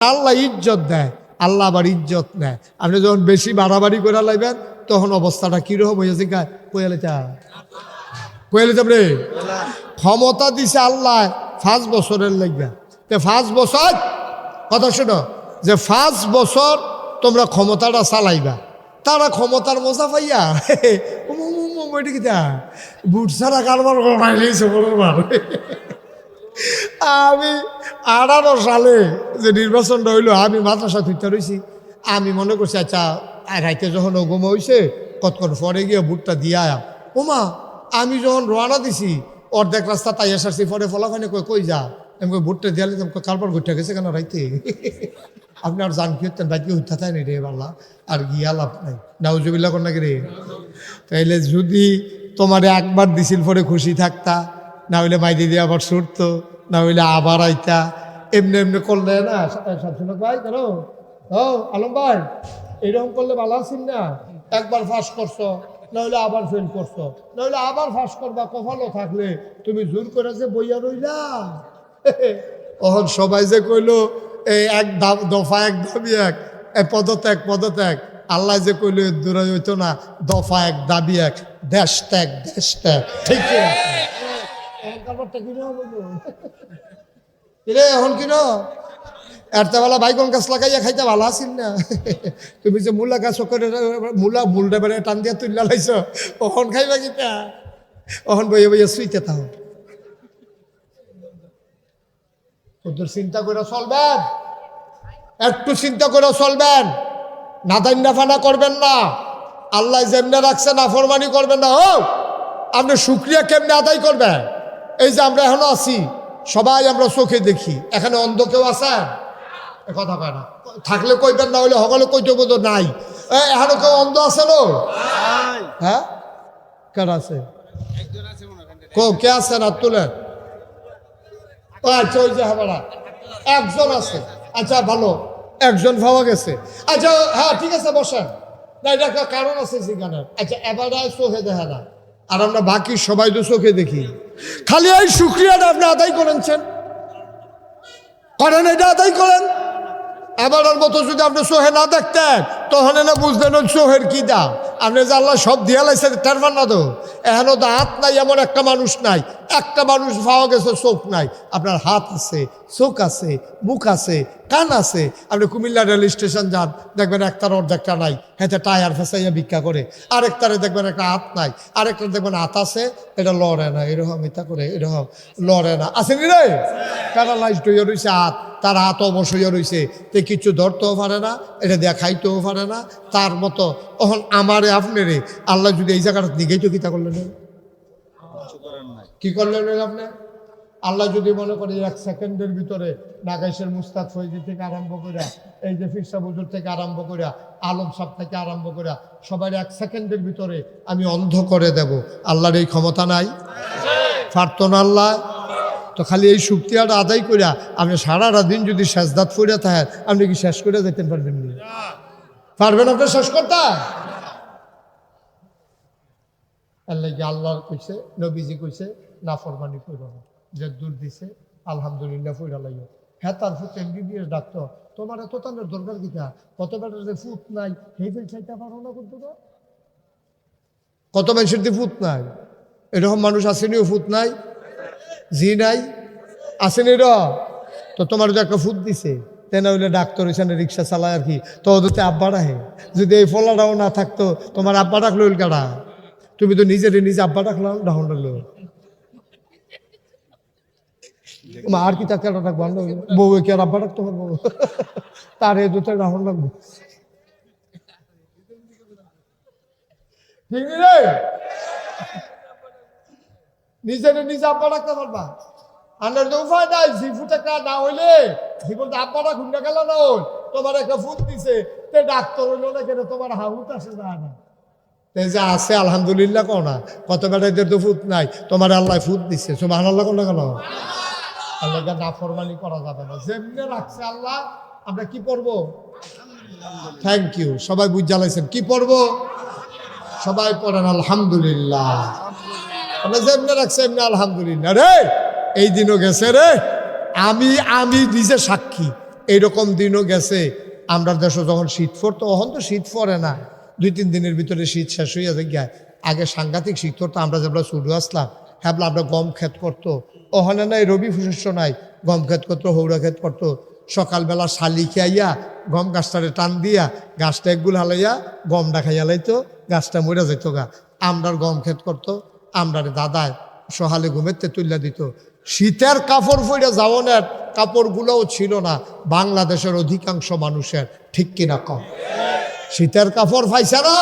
আল্লাহ ইজ্জত দেয় আল্লাহ আবার ইজ্জত নেয় আপনি যখন বেশি বাড়াবাড়ি করে লাইবেন তখন অবস্থাটা কীরকম হয়েছে গা কয়ালে চা কয়ালে চাপড়ে ক্ষমতা দিছে আল্লাহ পাঁচ বছরের লাগবে তে পাঁচ বছর কথা শোনো যে পাঁচ বছর তোমরা ক্ষমতাটা চালাইবা তারা ক্ষমতার মজা পাইয়া বুট ছাড়া কারবার আমি আঠারো সালে যে নির্বাচনটা হইল, আমি মাদ্রাসা তুইতে রয়েছি আমি মনে করছি আচ্ছা রাইতে যখন ওগম হয়েছে কতক্ষণ পরে গিয়ে বুটটা দিয়ে আয়া। ওমা, আমি যখন রওনা দিছি, অর্ধেক রাস্তা তাই এসারছি পরে ফলাফানি কই কই যা? আমি কই বুটটা দিয়ালে তোমাকে কারবার ঘুরতে গেছে কেন রাইতে? আপনি আর জান কি হতেন বাইকে উঠতে তাই রে বাল্লা? আর গিয়া লাভ নাই। নাউজুবিল্লা কর নাকি রে? তাইলে যদি তোমার একবার দিছিল পরে খুশি থাকতা, না হইলে মাইদি দিয়ে আবার ছুটতো না হইলে আবার আইতা। এমনি এমনি করলে না শামসুলক ভাই কেন? ও, আলম ভাই, এরকম করলে ভালো আছেন না? একবার ফাঁস করছ না হইলে আবার ফেল করছ। না হইলে আবার ফাঁস করবা কখনো থাকলে। তুমি জোর করে যে বইয়া রইলা। অহন সবাই যে কইলো এই এক দফা এক দাবি এক পদত্যাগ পদত্যাগ। আল্লাহ যে কইলো দূরে হইতো না, দফা এক দাবি এক, দেশ ত্যাগ দেশ ত্যাগ। ঠিক আছে কিরে, এখন কিনো? এরতাবেলা বাইগন গাছ লাগাইয়া খাইতে ভালো আছিস না? তুমি যে মূলা গাছ করে মূলা মূল ডেবারে টান দিয়া তুললা লাইছ ওখন খাইবা কিতা? ওখন বইয়ে বইয়ে শুইতে তাও ওদের চিন্তা করে চলবেন? একটু চিন্তা করে চলবেন। নাদান্না ফানা করবেন না। আল্লাহ যেমনে রাখছে না ফরমানি করবেন না হোক আপনি শুক্রিয়া কেমনে আদায় করবেন? এই যে আমরা এখনও আছি সবাই আমরা চোখে দেখি। এখানে অন্ধ কেউ আছেন কথা কয় না। থাকলে কইবেন না হলে সকলে কইতে বোধ নাই। এখনও কেউ অন্ধ আছে নো? হ্যাঁ? কেন আছে? কো কে আছে না তুলেন আচ্ছা ওই যে হাবাড়া। একজন আছে। আচ্ছা ভালো। একজন পাওয়া গেছে। আচ্ছা হ্যাঁ ঠিক আছে বসেন। না এটা একটা কারণ আছে সেখানে। আচ্ছা এবারে চোখে দেখা না। আর আমরা বাকি সবাই তো চোখে দেখি। খালি এই শুক্রিয়াটা আপনি আদায় করেনছেন। করেন, এটা আদায় করেন। এবারের মতো যদি আপনি সোহে না দেখতেন তখন না ওই সোহের কি দাম আপনি যে আল্লাহ সব দিয়া লাইছেন টারবার না তো? এখনও তো হাত নাই, এমন একটা মানুষ নাই। একটা মানুষ পাওয়া গেছে, চোখ নাই। আপনার হাত আছে, চোখ আছে, মুখ আছে, কান আছে। আপনি কুমিল্লা রেল স্টেশন যান, দেখবেন একটার অর্ধেকটা নাই হেতে টায়ার ফেসাইয়া ভিক্ষা করে। আরেকটারে দেখবেন একটা হাত নাই আরেকটা দেখবেন হাত আছে, এটা লড়ে না, এরকম এটা করে, এরকম লড়ে না। আসেনি রে? প্যারালাইজড হয়ে রয়েছে হাত? তার হাত অবশ্যই রয়েছে তে কিছু ধরতেও পারে না, এটা দিয়া খাইতেও পারে না তার মতো তখন আমারে আপনারে আল্লাহ যদি এই জায়গাটা দিকেই তো কিতা করলেন? কি করলেন আপনি? আল্লাহ যদি মনে করি এক সেকেন্ডের ভিতরে নাগাইশের মুস্তাদ ফৈজি থেকে আরম্ভ করে এই যে ফিরসা বুজুর থেকে আরম্ভ করে আলম সাহ থেকে আরম্ভ করে সবাই এক সেকেন্ডের ভিতরে আমি অন্ধ করে দেব। আল্লাহর এই ক্ষমতা নাই। পারত না আল্লাহ। তো খালি এই শুক্তিয়াটা আদায় করিয়া আপনি সারাটা দিন যদি শেষদাত ফুরিয়া থাকেন আপনি কি শেষ করে যেতে পারবেন না। পারবেন আপনি শেষ করতে আল্লাহ আল্লাহ কইছে, নবীজি কইছে না ফরমানি করো না। যে দূর দিছে, আলহামদুলিল্লাহ ফুরা লাইও। হ্যাঁ তার ফুট এমবিবিএস ডাক্তার। তোমার এত দরকার কত বেটার যে ফুট নাই সেই ফেল চাইতে পারো না করতে কত মানুষের দিয়ে ফুট নাই? এরকম মানুষ আসেনিও ফুট নাই? জি নাই? আসেনি র? তো তোমার যে একটা ফুট দিছে। তেনা হইলে ডাক্তার এখানে রিক্সা চালায় আর কি। তো ওদের আব্বা রাখে যদি এই ফলাটাও না থাকতো, তোমার আব্বা রাখল কারা তুমি তো নিজের নিজে আব্বা রাখলাম ডাহন রাখল আর কি তাকে রাখব আমরা বউ কি আর আব্বা রাখতে পারব? তার এ দুটো ঠিক রে নিজের নিজে আব্বা রাখতে পারবা? আন্ডার তো উপায় নাই জি ফুট একটা না হইলে। জীবন আব্বাটা ঘুমটা গেল না তোমার একটা ফুট দিছে। তে ডাক্তার হইল না কেন তোমার হাউট আসে না না। তে যা আছে আলহামদুলিল্লাহ কও না কত বেটাদের তো ফুট নাই তোমার আল্লাহ ফুট দিচ্ছে সুবাহ আল্লাহ কোন? কেন আল্লাহকে নাফরমানি করা যাবে না। যেমনি রাখছে আল্লাহ আমরা কি পড়ব? থ্যাংক ইউ সবাই বুঝ জ্বালাইছেন কি পড়ব? সবাই পড়েন আলহামদুলিল্লাহ। আমরা যেমনি রাখছে এমনি আলহামদুলিল্লাহ। রে! এই দিনও গেছে রে। আমি আমি নিজে সাক্ষী। এইরকম দিনও গেছে। আমরা দেশে যখন শীত পড়তো তখন তো শীত পড়ে না। দুই, তিন দিনের ভিতরে শীত শেষ হয়ে যায়। আগে সাংঘাতিক শীত পড়তো, আমরা যেগুলো শুরু আসলাম হ্যাঁ আমরা গম ক্ষেত করতো। ওখানে নাই রবি শস্য নাই, গম ক্ষেত করতো, হৌড়া ক্ষেত করতো। সকালবেলা শালি খাইয়া, গম গাছটারে টান দিয়া, গাছটা একগুল হালাইয়া, গমটা খাইয়া লাইতো, গাছটা মরে যেত গা। আমরার গম ক্ষেত করতো, আমরার দাদায় সহালে ঘুমেতে তুলিয়া দিত। শীতের কাপড় ফইরা যাওনের কাপড়গুলোও ছিল না, বাংলাদেশের অধিকাংশ মানুষের, ঠিক কিনা কম? শীতের কাপড় পাইছে না?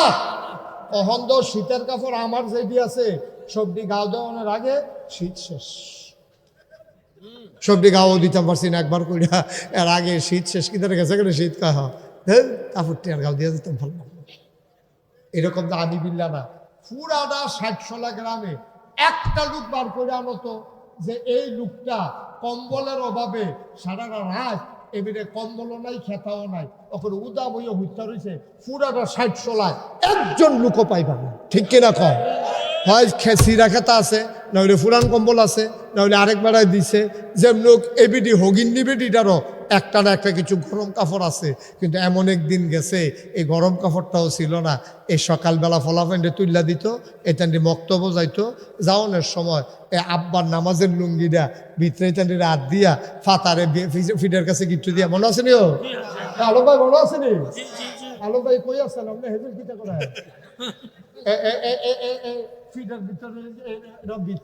কখন তো শীতের কাপড় আমার যেটি আছে, সবজি গাও দেওয়ানোর আগে শীত শেষ। সবজি গাও দিতাম পারছি না একবার কইরা, এর আগে শীত শেষ কিন্তু গেছে কেন শীত কাহ কাপড়টি আর গাও দিয়ে দিতাম ভালো। এরকম তো আমি বিল্লা না। পুরাটা ষাটশোলা গ্রামে একটা লোক বার করে আনো তো যে এই লোকটা কম্বলের অভাবে সারাটা রাত এবারে কম্বলও নাই, খেতাও নাই। ওখানে উদা বইয়ে হত্যা রয়েছে পুরাটা ষাটশোলায় একজন লোকও পাইবা না। ঠিক কিনা কম হয় খেসিরা খেতা আছে নইলে ফুরান কম্বল আছে নইলে আরেক বেড়ায় দিছে। যে লোক এবিডি হগিন নিবেডিটারও একটা না একটা কিছু গরম কাপড় আছে কিন্তু এমন একদিন গেছে এই গরম কাপড়টাও ছিল না। এই সকালবেলা ফলাফেন্ডে তুল্লা দিত এটান্ডি মক্তব্য যাইতো। যাওনের সময় এই আব্বার নামাজের লুঙ্গিটা ভিতরে এটান্ডি রাত দিয়া ফাতারে ফিডের কাছে গিট্টু দিয়া। মনে আছে নি ও? আলো ভাই মনে আছে নি? আলো ভাই কই আছেন? আপনি হেজুর কিটা করে ফিডের ভিতরে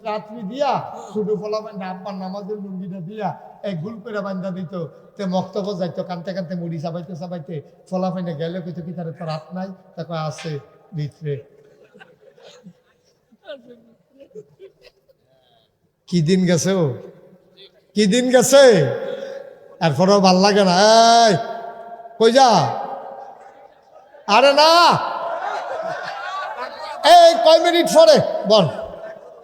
রাত্রি দিয়া আব্বার নামাজের দিয়া এক গুল করে বান্ধা দিত। তে যাইতো, কানতে কানতে মুড়ি গেলে কইতো কি তার রাত নাই? তাকে ভিতরে। কি দিন গেছে ও? কি দিন গেছে? এরপরেও ভালো লাগে না। কই যা? আরে না! এই, কয় মিনিট পরে? বল।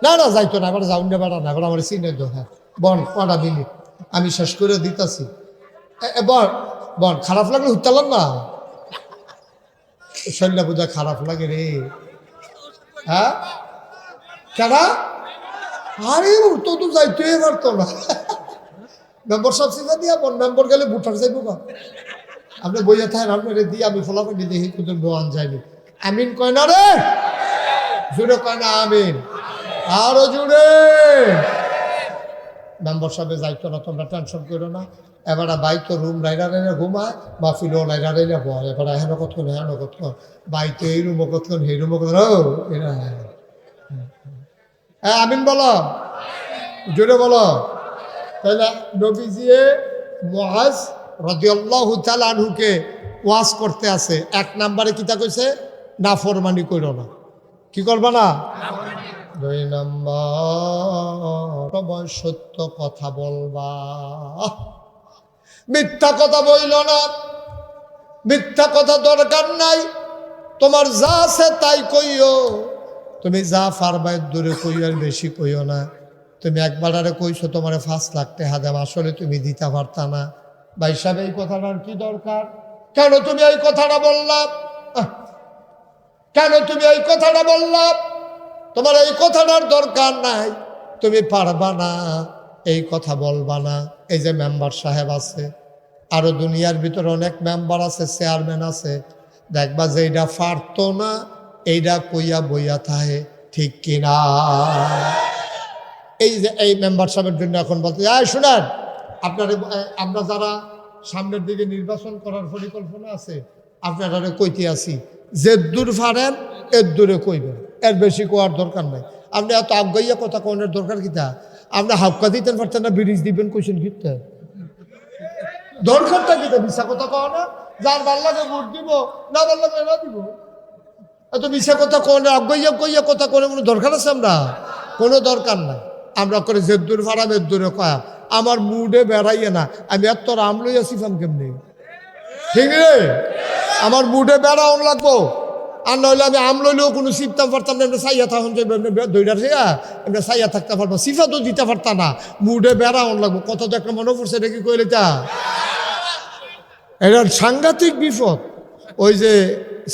না না, যাইতো না, এবার যাউন না বেড়া না, এবার আমার চিনে তো হ্যাঁ। বল কটা মিনিট? আমি শেষ করে দিতাছি। বল বল, খারাপ লাগলে হুতালাম না। শৈল্যা পূজা খারাপ লাগে রে। হ্যাঁ? কেন? আরে তো তো যাইতো এবার না। মেম্বার সব সিজা দিয়া বল, মেম্বার গেলে ভোটার যাইব না আপনি বইয়া থাকেন, আপনার দিয়ে আমি ফলাফল দেখি কিন্তু বোয়ান যায়নি। আমিন কয় না রে? জুড়ে কয় না, আমিন। আরও জুড়ে। মেম্বার সাহেবে যাইতো না তোমরা টেনশন করো না। এবারে বাইতো রুম রাইরা রাইরা ঘুমায় বা ফিলো রাইরা রাইরা বয়। এবারে হেন কতক্ষণ হেন কতক্ষণ? বাইতো এই রুমও কতক্ষণ এই রুমও কতক্ষণ? হ্যাঁ আমিন বলো। জোরে বলো। তাহলে নবীজিয়ে মহাজ রদিয়াল্লাহু তাআলা আনহুকে ওয়াজ করতে আছে। এক নাম্বারে কিতা কইছে? নাফরমানি কইরো না। কি করবা না? দুই নম্বর সত্য কথা বলবা। মিথ্যা কথা বইল না। মিথ্যা কথা দরকার নাই। তোমার যা আছে তাই কইও। তুমি যা পারবা এর দূরে কইও আর বেশি কইও না। তুমি একবার আরে কইছো তোমার ফাঁস লাগতে হাজাম আসলে তুমি দিতে পারতা না। ভাই সাহেব এই কথাটার কি দরকার? কেন তুমি এই কথাটা বললাম কেন তুমি এই কথাটা বললাম তোমার এই কথাটার দরকার নাই। তুমি পারবা না, এই কথা বলবা না। এই যে মেম্বার সাহেব আছে, আরও দুনিয়ার ভিতরে অনেক মেম্বার আছে, চেয়ারম্যান আছে। দেখবা যে এইটা পারতো না এইটা কইয়া বইয়া থাহে ঠিক কিনা? এই যে এই মেম্বার সাহেবের জন্য এখন বলতে আয় শুনেন, আপনার আমরা যারা সামনের দিকে নির্বাচন করার পরিকল্পনা আছে, আপনারা কইতে আছি যে দূর ফারেন এর দূরে কইবেন। এর বেশি কোয়ার দরকার নাই। আপনি এত আগাইয়া কথা কোনের দরকার কিতা আপনি হাফকা দিতেন পারতেন না, ব্রিজ দিবেন কইছেন কিতা দরকারটা কিতা মিশা কথা কও না। যার ভালো লাগে ভোট দিব, না ভালো লাগে না দিব। এত মিশা কথা কোন আগাইয়া কইয়া কথা কোনে কোনো দরকার আছে আমরা? কোনো দরকার নাই। আমরা করে যে দূর ফারাম এর দূরে কয়া। আমার মুডে বেড়াইয়ে না। আমি এত রাম লইয়া সিফাম কেমনি? ঠিক রে আমার বেড়া অন লাগবো। আর নইলে আমি আম লইলেও কোনো সিপতাম পারতাম না, এমনি সাইয়া থাকুন যে দইটার থেকে এমনি সাইয়া থাকতে পারব। সিফা তো দিতে পারতাম না। মুডে বেড়াউন লাগবো। কত তো একটা মনে পড়ছে নাকি কইলে তা? এটা সাংঘাতিক বিপদ। ওই যে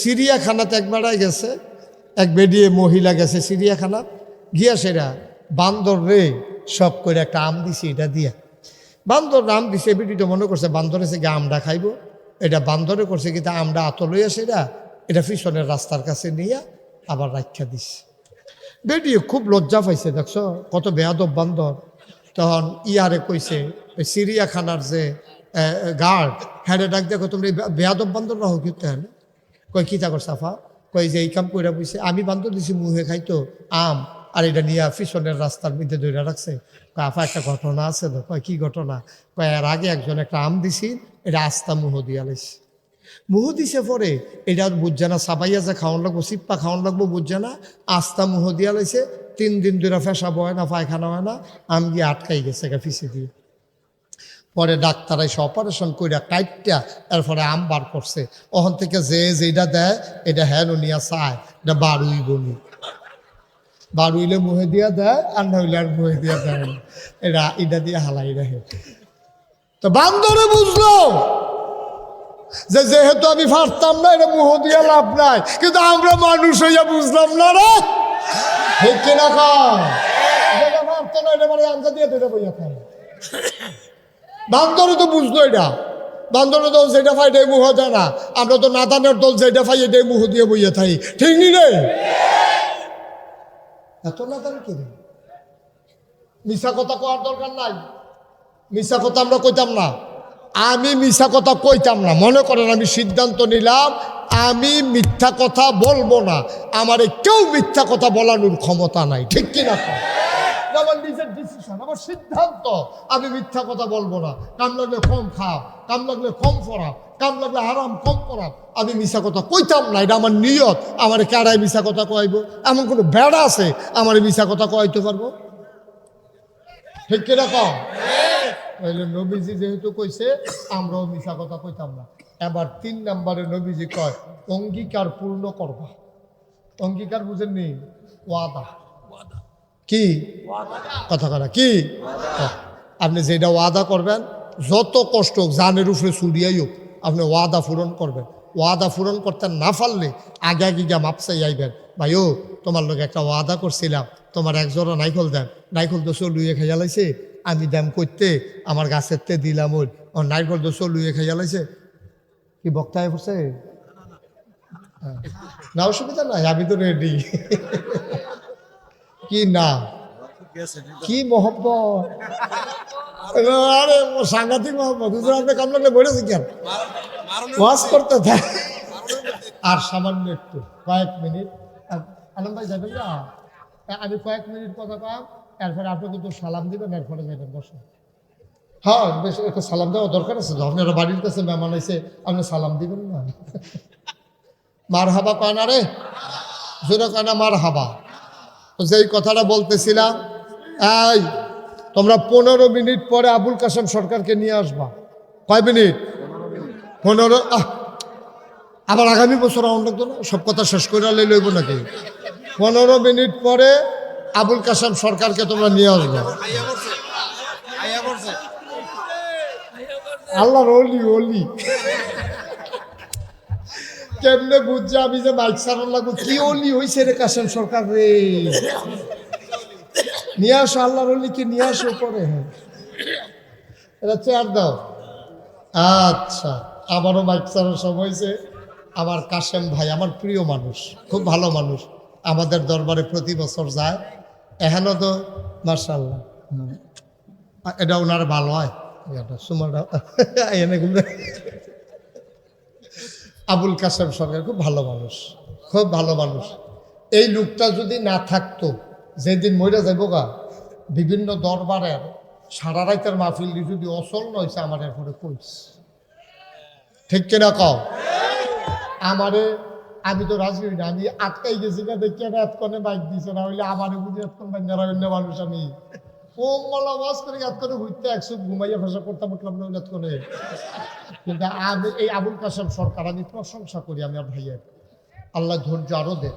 সিরিয়াখানাতে এক বেড়ায় গেছে, এক বেডিয়ে মহিলা গেছে সিরিয়াখানা গিয়া সেরা বান্দর রে সব করে একটা আম দিছি, এটা দিয়া। বান্দর নাম দিছে বিটিটা মনে করছে বান্দর এসে গিয়ে আমরা খাইব। এটা বান্দরে করছে কিন্তু আমরা আত লইয়া সেটা এটা পিছনের রাস্তার কাছে নিয়ে আবার রাখা দিস। বেটি খুব লজ্জা পাইছে, দেখছ? কত বেয়াদব বান্দর। তখন ইয়ারে কইছে, ওই চিড়িয়াখানার যে গার্ড হ্যাঁ ডাক দেখো তুমি বেয়াদব বান্দর রাহো কি তেন কই কি তা সাফা? কই যে এই কাম কইরা বইছে, আমি বান্দর দিছি, মুহে খাইতো, আম। আর এটা নিয়ে পিছনের রাস্তার মধ্যে ধরে রাখছে। আফা, একটা ঘটনা আছে তো? কয়, কি ঘটনা? কয়, এর আগে একজন একটা আম দিছি, এটা আস্তা মুহ দিয়া লাইছে মুহ দিছে পরে, এটা বুঝছে না সাবাইয়া যে খাওয়ান লাগবো, সিপ্পা খাওয়ান লাগবো, বুঝছে না, আস্তা মুহ দিয়া লাইছে তিন দিন ধরে ফেসাব হয় না, পায়খানা হয় না, আম গিয়ে আটকাই গেছে গা ফিসে দিয়ে। পরে ডাক্তার এসে অপারেশন কইরা কাইটটা, এরপরে আম বার করছে। ওখান থেকে যে যেটা দেয়, এটা হ্যাঁ নিয়া চায়, এটা বারুই বলি বারুইলে মুহে দিয়া দেয়, আর না হইলে আর মুহে দিয়া দেয় না। এরা এটা দিয়ে হালাই রাখে। তো বান্দরে বুঝলো যে যেহেতু আমি পারতাম না এটা মুহ দিয়া লাভ নাই। কিন্তু আমরা মানুষ হইয়া বুঝলাম না রে। ঠিক কিনা কম যেটা এটা মানে আঞ্জা দিয়ে তো বইয়া খায়। বান্দরে তো বুঝলো এটা। বান্দরের দল যেটা পাই এটাই মুহ দেয় না। আমরা তো নাদানের দল যেটা পাই এটাই মুহ দিয়ে বইয়া থাকি ঠিক নি রে? এত নাদান কি মিশা কথা কওয়ার দরকার নাই। মিশা কথা আমরা কইতাম না। আমি মিশা কথা কইতাম না। মনে করেন আমি সিদ্ধান্ত নিলাম, আমি মিথ্যা কথা বলব না। আমার কেউ মিথ্যা কথা বলানোর ক্ষমতা নাই। ঠিক কিনা আমার নিজের ডিসিশন আমার সিদ্ধান্ত। আমি মিথ্যা কথা বলব না। কাম লাগলে কম খাও, কাম লাগলে কম পড়া কাম লাগলে আরাম কম করা আমি মিশা কথা কইতাম না এটা আমার নিয়ত। আমার কারায় মিশা কথা কইব? এমন কোনো বেড়া আছে? আমার মিশা কথা কইতে পারব? ঠিক কীরকম তাহলে নবীজি যেহেতু কইছে আমরাও মিশা কথা কইতাম না। এবার তিন নম্বরে নবীজি কয় অঙ্গীকার পূর্ণ করবা। অঙ্গীকার বুঝেননি? ওয়াদা। কি? কথা কথা কি? আপনি যেটা ওয়াদা করবেন যত কষ্ট হোক জানের উপরে চুরিয়াই হোক আপনি ওয়াদা পূরণ করবেন। ওয়াদা পূরণ করতে না পারলে আগে আগে গিয়া মাপসাই আইবেন। ভাই ও তোমার লোক একটা ওয়াদা করছিলাম। তোমার একজোড়া নাইকল দেন। নাইকল দোষ লুয়ে খাইয়া লাইছে। আমি দাম করতে আমার গাছের তে দিলাম ওই। ও নাইকল দোষ লুয়ে খাইয়া লাইছে। কি বক্তায় পড়ছে। না অসুবিধা নাই আমি তো রেডি কি না কি মোহব্বত? আরে সাংঘাতিক হুজুর আপনি কাম বলেছে কেন? ওয়াজ করতে থাক আর সামান্য একটু, কয়েক মিনিট। আলম ভাই যাবেন না? আমি কয়েক মিনিট কথা পাম এরপরে আপনি কিন্তু সালাম দিবেন, এরপরে যাবেন, বসুন। হ্যাঁ বেশ, একটা সালাম দেওয়া দরকার আছে আপনারা বাড়ির কাছে মেহমান এসে আপনি সালাম দিবেন না? মার হাবা কয় না রে? জোরে কয় না মার হাবা যেই কথাটা বলতেছিলাম, এই তোমরা পনেরো মিনিট পরে আবুল কাসেম সরকারকে নিয়ে আসবা। কয় মিনিট? পনেরো আবার আগামী বছর না সব কথা শেষ করে লই লইব নাকি? পনেরো মিনিট পরে আবুল কাসেম সরকারকে তোমরা নিয়ে আসবা। আল্লাহর অলি অলি। কেমনে বুঝছে আমি যে বাইক সারান লাগবো? কি অলি হইছে রে কাসেম সরকার রে? নিয়ে আসো, আল্লাহর অলিকে নিয়ে আসো, পরে হ্যাঁ। এটা চেয়ার দাও। আচ্ছা আমারও বাইক চালানোর সময় হয়েছে। আমার কাশেম ভাই, আমার প্রিয় মানুষ, খুব ভালো মানুষ, আমাদের দরবারে প্রতি বছর যায়। এখানেও তো মার্শাল্লাহ এটা ওনার ভালো হয়। এটা আবুল কাসেম সরকার, খুব ভালো মানুষ, খুব ভালো মানুষ। এই লোকটা যদি না থাকতো যেদিন মরে যাইব গা, বিভিন্ন দরবারের সারা রাইতের মাহফিল যদি অচল নয়ছে আমার এরপরে কইস। ঠিক কিনা কও? আমারে, আমি তো রাজনীতি আমি আটকাই গেছি না দেখি না এতক্ষণে বাইক দিছে না, হইলে আমারে বুঝি এতক্ষণ বাঞ্জারা অন্য মানুষ আমি। ও মলা ওয়াজ করে এতক্ষণে হইতে একশো ঘুমাইয়া ফেসা করতাম, উঠলাম না এতক্ষণে। কিন্তু আমি, এই আবুল কাসেম সরকার, আমি প্রশংসা করি, আমি আর ভাইয়ের আল্লাহ ধৈর্য আরও দে,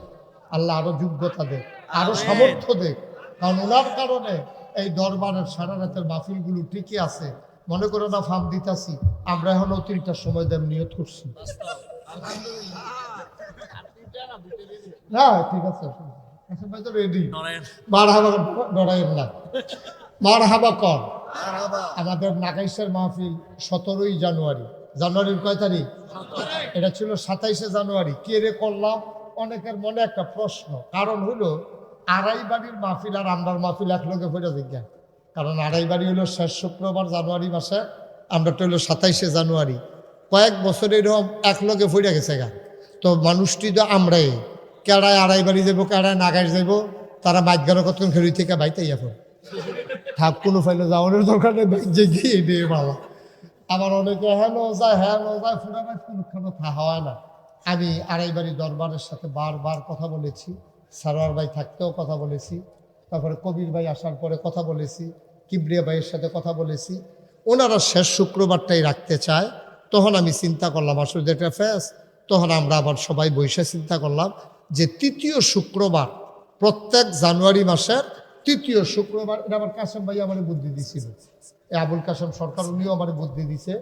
আল্লাহ আরও যোগ্যতা দে। আরও সামর্থ্য দে কারণ ওনার কারণে এই দরবারের সারা রাতের মাহফিলগুলো ঠিকই আছে। মনে করো না ফার্ম দিতাছি। আমরা এখন অতিরিক্ত সময় দেব নিয়ত করছি। না ঠিক আছে রেডি মার হাবা ডরাইন না। মার হাবা কর আমাদের নাগাইশের মাহফিল সতেরোই জানুয়ারি। জানুয়ারির কয় তারিখ? এটা ছিল সাতাইশে জানুয়ারি। কে রে করলাম? অনেকের মনে একটা প্রশ্ন। কারণ হলো আড়াই বাড়ির মাহফিল আর আমরার মাহফিল এক লোকে ফেরা জিজ্ঞান কারণ আড়াই বাড়ি হলো শেষ শুক্রবার জানুয়ারি মাসে আমরাটা হলো সাতাইশে জানুয়ারি। কয়েক বছর এরকম এক লগে ফিরে গেছে গা। তো মানুষটি তো আমরাই। কেড়ায় আড়াই বাড়ি যাব কেড়ায় নাগাইশ যাব তারা মাঝগানো কতক্ষণ খেলি থেকে বাইতেই এখন। থাক, কোনো ফাইলে যাওয়ার দরকার নেই যে গিয়ে দিয়ে বাবা। আবার অনেকে হ্যাঁ যায় হ্যাঁ যায় ফুটা মাছ কোনোখানে থা হয় না। আমি আড়াই বাড়ি দরবারের সাথে বারবার কথা বলেছি। সারোয়ার ভাই থাকতেও কথা বলেছি। তারপরে কবির ভাই আসার পরে কথা বলেছি, কিবরিয়া ভাইয়ের সাথে কথা বলেছি। ওনারা শেষ শুক্রবারটাই রাখতে চায়। তখন আমি চিন্তা করলাম, আসলে যেটা ফেস তখন আমরা আবার সবাই বৈশা চিন্তা করলাম যে তৃতীয় শুক্রবার, প্রত্যেক জানুয়ারি মাসের তৃতীয় শুক্রবার, এটা আমার কাসেম ভাই আমার বুদ্ধি দিছিল। এই আবুল কাসেম সরকার উনিও আমার বুদ্ধি দিছে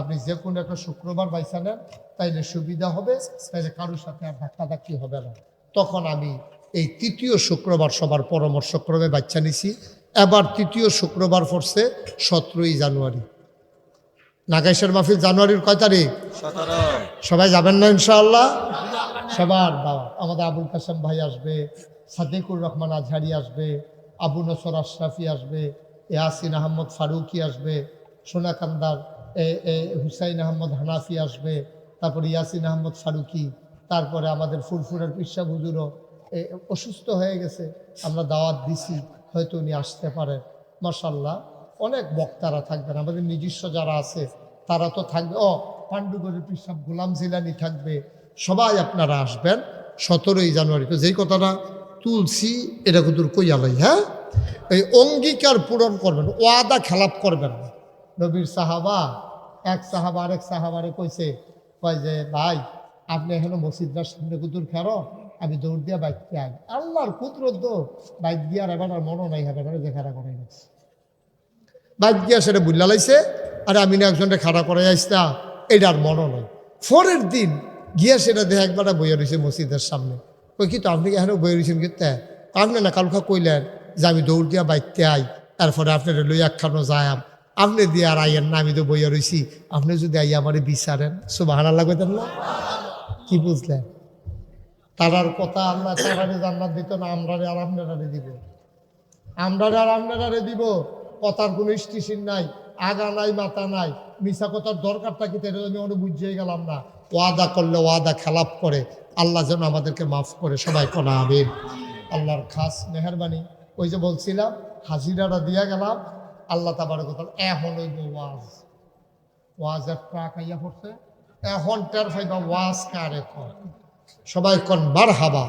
আপনি যে কোনো একটা শুক্রবার বাইসা নেন তাইলে সুবিধা হবে, তাইলে কারোর সাথে আর ধাক্কাধাক্কি হবে না। তখন আমি এই তৃতীয় শুক্রবার সবার পরামর্শক্রমে বাচ্চা নিছি। এবার তৃতীয় শুক্রবার পড়ছে সতেরোই জানুয়ারি। নাগাইশের মাহফিল জানুয়ারির কয় তারিখ? সবাই যাবেন না ইনশাআল্লাহ? সবার বাবা আমাদের আবুল কাসেম ভাই আসবে সাদেকুর রহমান আজহারি আসবে আবু নসর আশরাফি আসবে ইয়াসিন আহমদ ফারুকি আসবে সোনাকান্দার হুসাইন আহমদ হানাফি আসবে তারপর ইয়াসিন আহমদ ফারুকি তারপরে আমাদের ফুরফুরের পিসা হুজুরও অসুস্থ হয়ে গেছে, আমরা দাওয়াত দিছি, হয়তো উনি আসতে পারেন। মাসাল্লাহ অনেক বক্তারা থাকবেন, আমাদের নিজস্ব যারা আছে, তারা তো থাকবে। ও পাণ্ডুগরের পিসাব গোলাম জিলানি থাকবে, সবাই আপনারা আসবেন সতেরোই জানুয়ারি। তো যেই কথাটা তুলছি, এটা কুতুর কইয়ালাই হ্যাঁ? এই অঙ্গীকার পূরণ করবেন, ওয়াদা খেলাপ করবেন না। নবীর সাহাবা, এক সাহাবা আরেক সাহাবারে কইছে, কয় যে, ভাই, আপনি এখনও মসজিদটার সামনে কুতুর খেরো? আমি দৌড় দিয়া বাইকতে আই আল্লাহর কুতুর তো বাইক দিয়ে এবার আর মনও নাই হবে না যে খারা করে গেছে। বাইক দিয়া সেটা বুল্লা লাইছে, আর আমি না একজনটা খাড়া করে যাইছা এটা আর মনও নয় ফোরের দিন গিয়া সেটা দেখে একবার বইয়া রয়েছে মসজিদের সামনে। কই কি তো আপনি এখনও বইয়া রয়েছেন কিন্তু আপনি না কালকা কইলেন যে আমি দৌড় দিয়া বাইকতে আই তারপরে আপনার লই একখানো যায়াম। আপনি দিয়ে আর আইয়েন না, আমি তো বইয়া রয়েছি আপনি যদি আই আমারে বিচারেন সুবাহ লাগবেন না? কি বুঝলেন? তারার কথা আল্লাহ তারারে জান্নাত দিত না, আমরারে আর আপনারারে দিব। আমরারে আর আপনারারে দিব। কথার কোনো স্টেশন নাই, আগা নাই, মাথা নাই। মিশা কথার দরকারটা কি তাই আমি অনেক বুঝিয়ে গেলাম না। ওয়াদা করলে ওয়াদা খেলাপ করে, আল্লাহ যেন আমাদেরকে মাফ করে। সবাই কোনা আমিন। আল্লাহর খাস মেহরবানি। ওই যে বলছিলাম, হাজিরাটা দিয়া গেলাম, আল্লাহ তাবার কথা এখন ওই ওয়াজ। ওয়াজের ট্রাক আইয়া পড়ছে। এখন টের ফাইবা ওয়াজ কার এখন সবাই কন বার হাবা